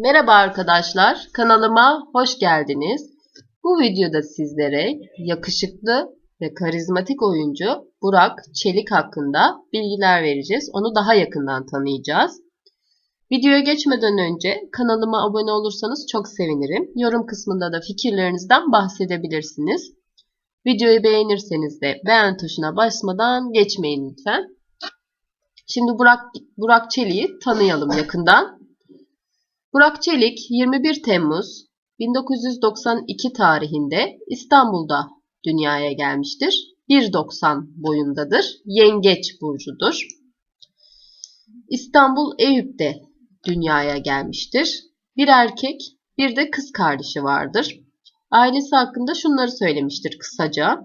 Merhaba arkadaşlar, kanalıma hoş geldiniz. Bu videoda sizlere yakışıklı ve karizmatik oyuncu Burak Çelik hakkında bilgiler vereceğiz. Onu daha yakından tanıyacağız. Videoya geçmeden önce kanalıma abone olursanız çok sevinirim. Yorum kısmında da fikirlerinizden bahsedebilirsiniz. Videoyu beğenirseniz de beğen tuşuna basmadan geçmeyin lütfen. Şimdi Burak, Burak Çelik'i tanıyalım yakından. Burak Çelik 21 Temmuz 1992 tarihinde İstanbul'da dünyaya gelmiştir. 1.90 boyundadır. Yengeç burcudur. İstanbul Eyüp'te dünyaya gelmiştir. Bir erkek, bir de kız kardeşi vardır. Ailesi hakkında şunları söylemiştir kısaca.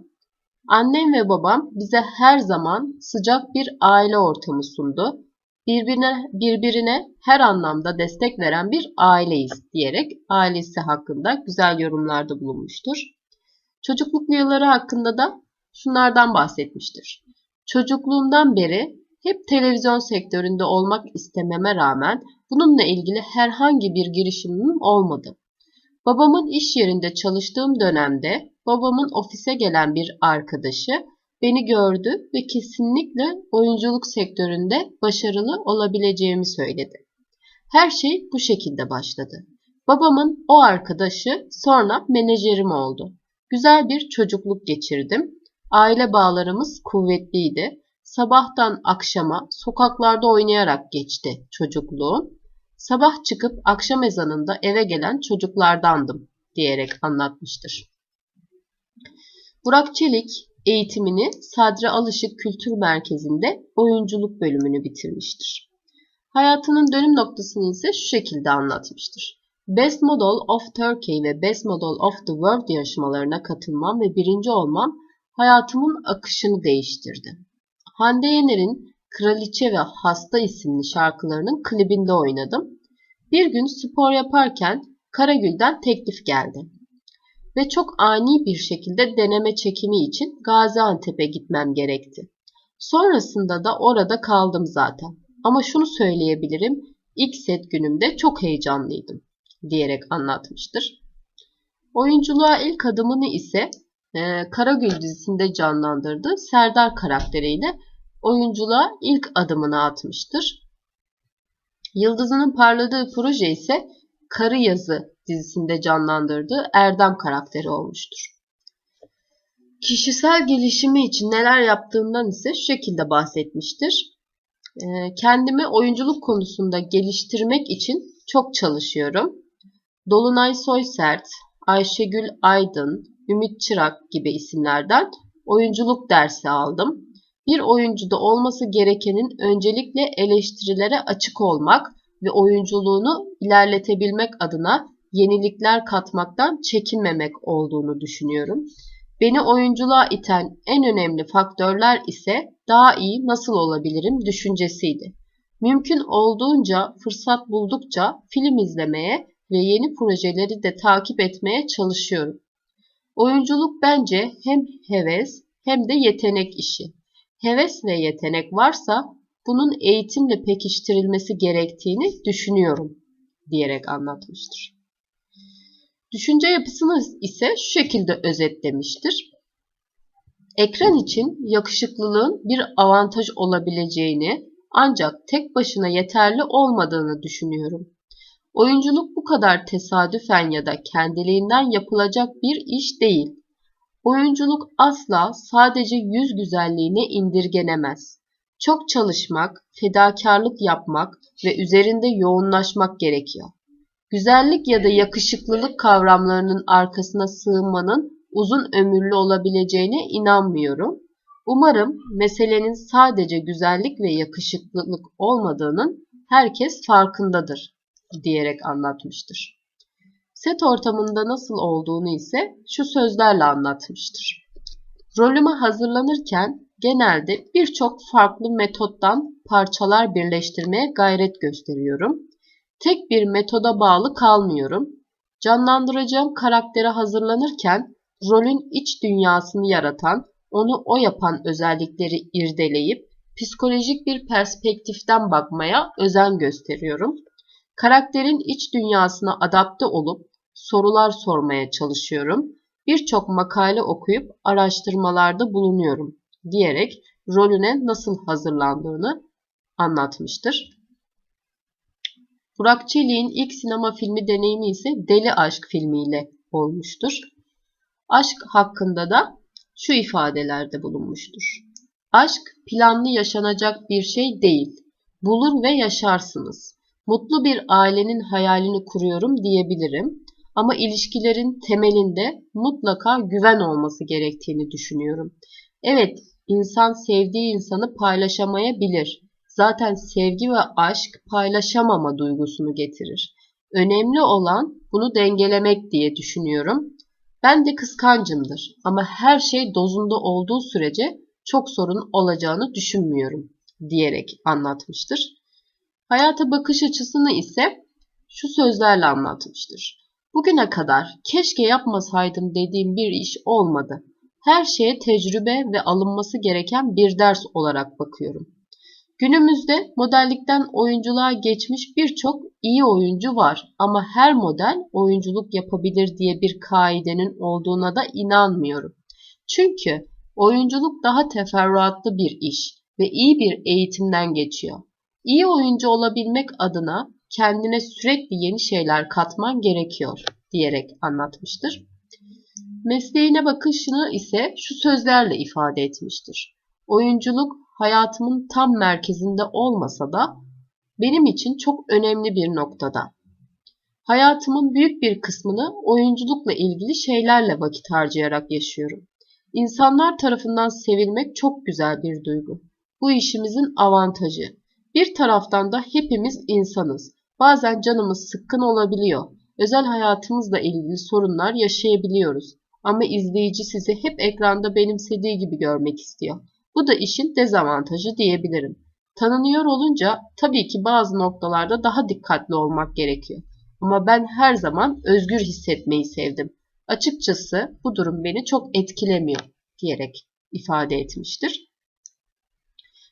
Annem ve babam bize her zaman sıcak bir aile ortamı sundu. Birbirine, birbirine her anlamda destek veren bir aileyiz diyerek ailesi hakkında güzel yorumlarda bulunmuştur. Çocukluk yılları hakkında da şunlardan bahsetmiştir. Çocukluğumdan beri hep televizyon sektöründe olmak istememe rağmen bununla ilgili herhangi bir girişimim olmadı. Babamın iş yerinde çalıştığım dönemde babamın ofise gelen bir arkadaşı beni gördü ve kesinlikle oyunculuk sektöründe başarılı olabileceğimi söyledi. Her şey bu şekilde başladı. Babamın o arkadaşı sonra menajerim oldu. Güzel bir çocukluk geçirdim. Aile bağlarımız kuvvetliydi. Sabahtan akşama sokaklarda oynayarak geçti çocukluğum. Sabah çıkıp akşam ezanında eve gelen çocuklardandım diyerek anlatmıştır. Burak Çelik eğitimini Sadri Alışık Kültür Merkezi'nde oyunculuk bölümünü bitirmiştir. Hayatının dönüm noktasını ise şu şekilde anlatmıştır. Best Model of Turkey ve Best Model of the World yarışmalarına katılmam ve birinci olmam hayatımın akışını değiştirdi. Hande Yener'in Kraliçe ve Hasta isimli şarkılarının klibinde oynadım. Bir gün spor yaparken Karagül'den teklif geldi ve çok ani bir şekilde deneme çekimi için Gaziantep'e gitmem gerekti. Sonrasında da orada kaldım zaten. Ama şunu söyleyebilirim, ilk set günümde çok heyecanlıydım diyerek anlatmıştır. Oyunculuğa ilk adımını ise e, Karagül dizisinde canlandırdığı Serdar karakteriyle oyunculuğa ilk adımını atmıştır. Yıldızının parladığı proje ise Karı Yazı dizisinde canlandırdığı Erdem karakteri olmuştur. Kişisel gelişimi için neler yaptığından ise şu şekilde bahsetmiştir. Kendimi oyunculuk konusunda geliştirmek için çok çalışıyorum. Dolunay Soysert, Ayşegül Aydın, Ümit Çırak gibi isimlerden oyunculuk dersi aldım. Bir oyuncuda olması gerekenin öncelikle eleştirilere açık olmak ve oyunculuğunu ilerletebilmek adına yenilikler katmaktan çekinmemek olduğunu düşünüyorum. Beni oyunculuğa iten en önemli faktörler ise daha iyi nasıl olabilirim düşüncesiydi. Mümkün olduğunca fırsat buldukça film izlemeye ve yeni projeleri de takip etmeye çalışıyorum. Oyunculuk bence hem heves hem de yetenek işi. Heves ve yetenek varsa bunun eğitimle pekiştirilmesi gerektiğini düşünüyorum diyerek anlatmıştır. Düşünce yapısını ise şu şekilde özetlemiştir. Ekran için yakışıklılığın bir avantaj olabileceğini ancak tek başına yeterli olmadığını düşünüyorum. Oyunculuk bu kadar tesadüfen ya da kendiliğinden yapılacak bir iş değil. Oyunculuk asla sadece yüz güzelliğine indirgenemez. Çok çalışmak, fedakarlık yapmak ve üzerinde yoğunlaşmak gerekiyor. Güzellik ya da yakışıklılık kavramlarının arkasına sığınmanın uzun ömürlü olabileceğine inanmıyorum. Umarım meselenin sadece güzellik ve yakışıklılık olmadığının herkes farkındadır diyerek anlatmıştır. Set ortamında nasıl olduğunu ise şu sözlerle anlatmıştır. Rolüme hazırlanırken genelde birçok farklı metottan parçalar birleştirmeye gayret gösteriyorum. Tek bir metoda bağlı kalmıyorum. Canlandıracağım karaktere hazırlanırken rolün iç dünyasını yaratan, onu o yapan özellikleri irdeleyip psikolojik bir perspektiften bakmaya özen gösteriyorum. Karakterin iç dünyasına adapte olup sorular sormaya çalışıyorum. Birçok makale okuyup araştırmalarda bulunuyorum diyerek rolüne nasıl hazırlandığını anlatmıştır. Burak Çelik'in ilk sinema filmi deneyimi ise Deli Aşk filmiyle olmuştur. Aşk hakkında da şu ifadelerde bulunmuştur. Aşk planlı yaşanacak bir şey değil. Bulur ve yaşarsınız. Mutlu bir ailenin hayalini kuruyorum diyebilirim. Ama ilişkilerin temelinde mutlaka güven olması gerektiğini düşünüyorum. Evet, insan sevdiği insanı paylaşamayabilir. Zaten sevgi ve aşk paylaşamama duygusunu getirir. Önemli olan bunu dengelemek diye düşünüyorum. Ben de kıskancımdır ama her şey dozunda olduğu sürece çok sorun olacağını düşünmüyorum diyerek anlatmıştır. Hayata bakış açısını ise şu sözlerle anlatmıştır. Bugüne kadar keşke yapmasaydım dediğim bir iş olmadı. Her şeye tecrübe ve alınması gereken bir ders olarak bakıyorum. Günümüzde modellikten oyunculuğa geçmiş birçok iyi oyuncu var ama her model oyunculuk yapabilir diye bir kaidenin olduğuna da inanmıyorum. Çünkü oyunculuk daha teferruatlı bir iş ve iyi bir eğitimden geçiyor. İyi oyuncu olabilmek adına kendine sürekli yeni şeyler katman gerekiyor diyerek anlatmıştır. Mesleğine bakışını ise şu sözlerle ifade etmiştir. Oyunculuk hayatımın tam merkezinde olmasa da benim için çok önemli bir noktada. Hayatımın büyük bir kısmını oyunculukla ilgili şeylerle vakit harcayarak yaşıyorum. İnsanlar tarafından sevilmek çok güzel bir duygu. Bu işimizin avantajı. Bir taraftan da hepimiz insanız. Bazen canımız sıkkın olabiliyor. Özel hayatımızla ilgili sorunlar yaşayabiliyoruz. Ama izleyici sizi hep ekranda benimsediği gibi görmek istiyor. Bu da işin dezavantajı diyebilirim. Tanınıyor olunca tabii ki bazı noktalarda daha dikkatli olmak gerekiyor. Ama ben her zaman özgür hissetmeyi sevdim. Açıkçası bu durum beni çok etkilemiyor diyerek ifade etmiştir.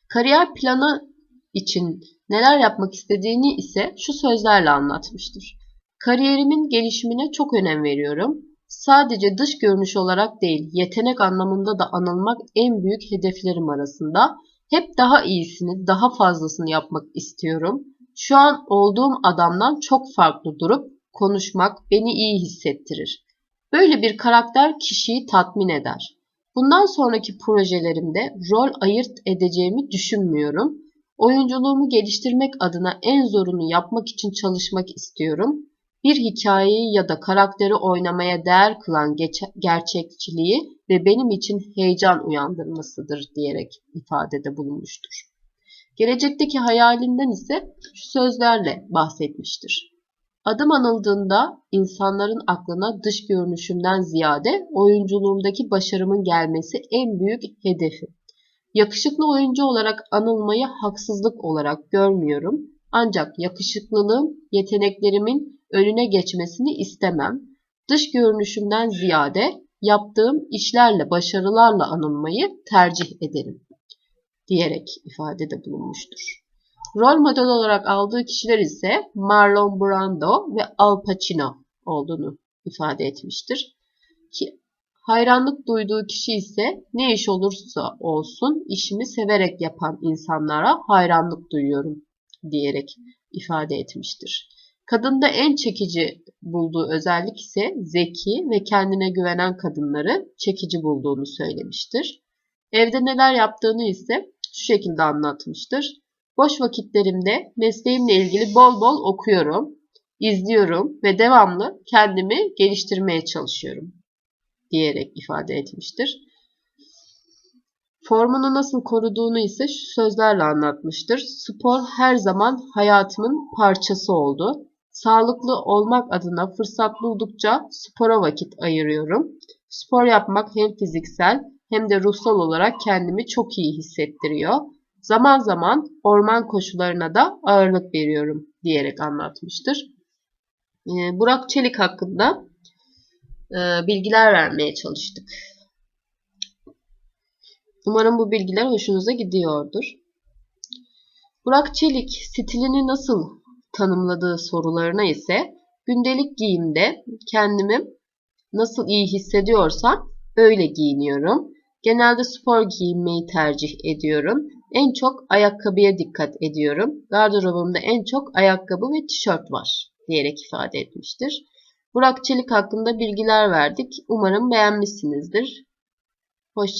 Kariyer planı için neler yapmak istediğini ise şu sözlerle anlatmıştır. Kariyerimin gelişimine çok önem veriyorum. Sadece dış görünüş olarak değil, yetenek anlamında da anılmak en büyük hedeflerim arasında. Hep daha iyisini, daha fazlasını yapmak istiyorum. Şu an olduğum adamdan çok farklı durup konuşmak beni iyi hissettirir. Böyle bir karakter kişiyi tatmin eder. Bundan sonraki projelerimde rol ayırt edeceğimi düşünmüyorum. Oyunculuğumu geliştirmek adına en zorunu yapmak için çalışmak istiyorum. Bir hikayeyi ya da karakteri oynamaya değer kılan gerçekçiliği ve benim için heyecan uyandırmasıdır diyerek ifadede bulunmuştur. Gelecekteki hayalinden ise şu sözlerle bahsetmiştir. Adım anıldığında insanların aklına dış görünüşümden ziyade oyunculuğumdaki başarımın gelmesi en büyük hedefim. Yakışıklı oyuncu olarak anılmayı haksızlık olarak görmüyorum. Ancak yakışıklılığım yeteneklerimin önüne geçmesini istemem. Dış görünüşümden ziyade yaptığım işlerle, başarılarla anılmayı tercih ederim diyerek ifadede bulunmuştur. Rol model olarak aldığı kişiler ise Marlon Brando ve Al Pacino olduğunu ifade etmiştir. Ki hayranlık duyduğu kişi ise ne iş olursa olsun işimi severek yapan insanlara hayranlık duyuyorum diyerek ifade etmiştir. Kadında en çekici bulduğu özellik ise zeki ve kendine güvenen kadınları çekici bulduğunu söylemiştir. Evde neler yaptığını ise şu şekilde anlatmıştır. Boş vakitlerimde mesleğimle ilgili bol bol okuyorum, izliyorum ve devamlı kendimi geliştirmeye çalışıyorum diyerek ifade etmiştir. Formunu nasıl koruduğunu ise şu sözlerle anlatmıştır. Spor her zaman hayatımın parçası oldu. Sağlıklı olmak adına fırsat buldukça spora vakit ayırıyorum. Spor yapmak hem fiziksel hem de ruhsal olarak kendimi çok iyi hissettiriyor. Zaman zaman orman koşularına da ağırlık veriyorum diyerek anlatmıştır. Ee, Burak Çelik hakkında e, bilgiler vermeye çalıştık. Umarım bu bilgiler hoşunuza gidiyordur. Burak Çelik stilini nasıl tanımladığı sorularına ise gündelik giyimde kendimi nasıl iyi hissediyorsam öyle giyiniyorum. Genelde spor giyinmeyi tercih ediyorum. En çok ayakkabıya dikkat ediyorum. Gardırobumda en çok ayakkabı ve tişört var diyerek ifade etmiştir. Burak Çelik hakkında bilgiler verdik. Umarım beğenmişsinizdir. Hoşça